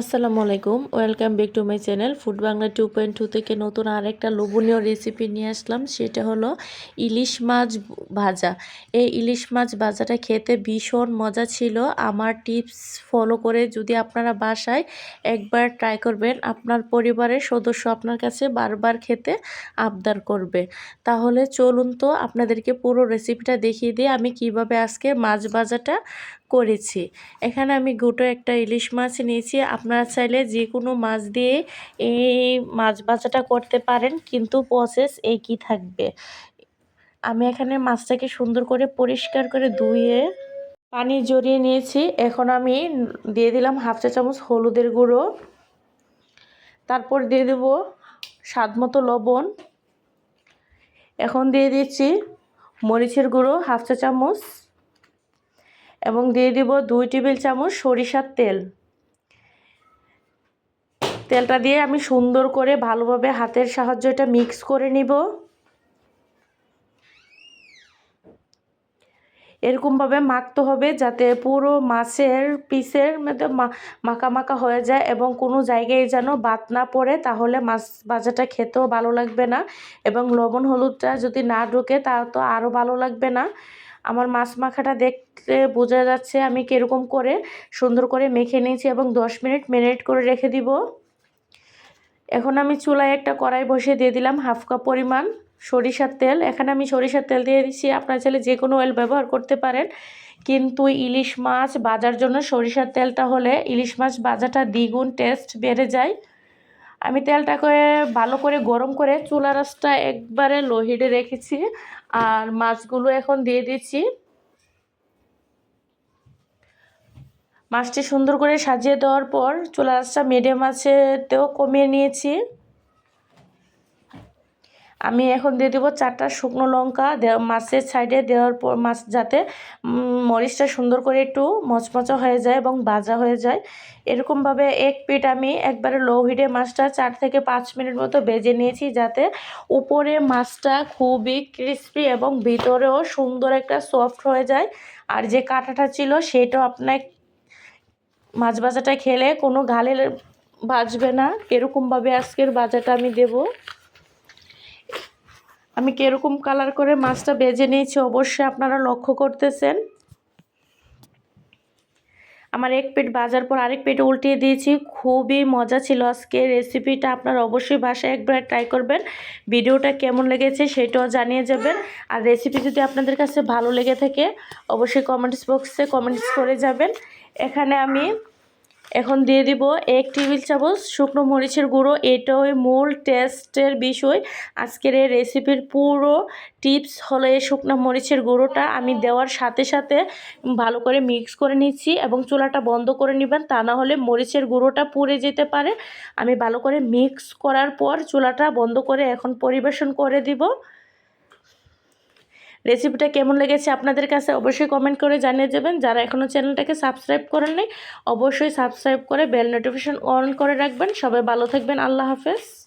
আসসালামু আলাইকুম। Welcome back to my channel food Bangla two point two থেকে নতুন আরেকটা লোভনীয় রেসিপি নিয়ে আসলাম। সেটা হলো ইলিশ মাছ ভাজা। এই ইলিশ মাছ ভাজাটা খেতে ভীষণ মজা ছিল। আমার টিপস ফলো করে যদি আপনারা বাসায় একবার ট্রাই করবেন, আপনার পরিবারের সদস্য আপনার কাছে বারবার খেতে আবদার করবে। তাহলে চলুন তো আপনাদেরকে পুরো রেসিপিটা দেখিয়ে দিয়ে আমি কীভাবে আজকে মাছ ভাজাটা করেছি। এখানে আমি গোটো একটা ইলিশ মাছ নিয়েছি। আপনারা চাইলে যে কোনো মাছ দিয়ে এই মাছ ভাজাটা করতে পারেন, কিন্তু প্রসেস একই থাকবে। আমি এখানে মাছটাকে সুন্দর করে পরিষ্কার করে ধুয়ে পানি জড়িয়ে নিয়েছি। এখন আমি দিয়ে দিলাম হাফ চা চামচ হলুদের গুঁড়ো। তারপর দিয়ে দেব স্বাদ মতো লবণ। এখন দিয়ে দিচ্ছি মরিচের গুঁড়ো হাফ চা চামচ। এবং দিয়ে দিব দুই টেবিল চামচ সরিষার তেল। তেলটা দিয়ে আমি সুন্দর করে ভালোভাবে হাতের সাহায্যে এটা মিক্স করে নিব। এরকমভাবে মাখতে হবে যাতে পুরো মাছের পিসের মধ্যে মাখা মাখা হয়ে যায় এবং কোনো জায়গায় যেন বাত না পড়ে, তাহলে মাছ ভাজাটা খেতেও ভালো লাগবে না এবং লবণ হলুদটা যদি না ঢোকে তা তো আরও ভালো লাগবে না। আমার মাছ মাখাটা দেখতে বোঝা যাচ্ছে আমি কীরকম করে সুন্দর করে মেখে নিয়েছি এবং দশ মিনিট মেরিনেট করে রেখে দিব। এখন আমি চুলায় একটা কড়াই বসিয়ে দিয়ে দিলাম হাফ কাপ পরিমাণ সরিষার তেল। এখানে আমি সরিষার তেল দিয়ে দিচ্ছি। আপনার চাইলে যে কোনো অয়েল ব্যবহার করতে পারেন। কিন্তু ইলিশ মাছ বাজার জন্য সরিষার তেলটা হলে ইলিশ মাছ বাজাটা দ্বিগুণ টেস্ট বেড়ে যায়। আমি তেলটাকে ভালো করে গরম করে চুলা রাসটা একবারে লোহিডে রেখেছি, আর মাছগুলো এখন দিয়ে দিচ্ছি। মাছটি সুন্দর করে সাজিয়ে দেওয়ার পর চুলা রাসটা মিডিয়াম আছেতেও কমিয়ে নিয়েছি। আমি এখন দিয়ে দেবো চারটা শুকনো লঙ্কা মাছের সাইডে দেওয়ার পর, মাছ যাতে মরিচটা সুন্দর করে একটু মচমচা হয়ে যায় এবং ভাজা হয়ে যায়। এরকমভাবে এক পিঠ আমি একবারে লো হিটে মাছটা চার থেকে পাঁচ মিনিট মতো বেজে নিয়েছি যাতে উপরে মাছটা খুবই ক্রিস্পি এবং ভিতরেও সুন্দর একটা সফট হয়ে যায়। আর যে কাঁটাটা ছিল সেটাও আপনার মাছ ভাজাটা খেলে কোনো গালে বাজবে না। এরকমভাবে আজকের বাজাটা আমি দেবো। আমি কীরকম কালার করে মাছটা বেজে নিয়েছি? অবশ্যই আপনারা লক্ষ্য করতেছেন। আমার এক পেট বাজার পর আরেক পেটে উল্টিয়ে দিয়েছি। খুবই মজা ছিল আজকে। রেসিপিটা আপনারা অবশ্যই বাসায় একবার ট্রাই করবেন। ভিডিওটা কেমন লেগেছে সেটাও জানিয়ে যাবেন। আর রেসিপি যদি আপনাদের কাছে ভালো লেগে থাকে, অবশ্যই কমেন্টস বক্সে কমেন্টস করে যাবেন। এখানে আমি এখন দিয়ে দিব এক টেবিল চামচ শুকনো মরিচের গুঁড়ো। এটাই মূল টেস্টের বিষয়। আজকের এই রেসিপির পুরো টিপস হলো এই শুকনো মরিচের গুঁড়োটা। আমি দেওয়ার সাথে সাথে ভালো করে মিক্স করে নিচ্ছি এবং চুলাটা বন্ধ করে নেবেন। তা না হলে মরিচের গুঁড়োটা পুড়ে যেতে পারে। আমি ভালো করে মিক্স করার পর চুলাটা বন্ধ করে এখন পরিবেশন করে দিব। রেসিপিটা কেমন লেগেছে আপনাদের কাছে অবশ্যই কমেন্ট করে জানিয়ে দেবেন। যারা এখনও চ্যানেলটাকে সাবস্ক্রাইব করেন নাই অবশ্যই সাবস্ক্রাইব করে বেল নোটিফিকেশন অন করে রাখবেন। সবাই ভালো থাকবেন। আল্লাহ হাফেজ।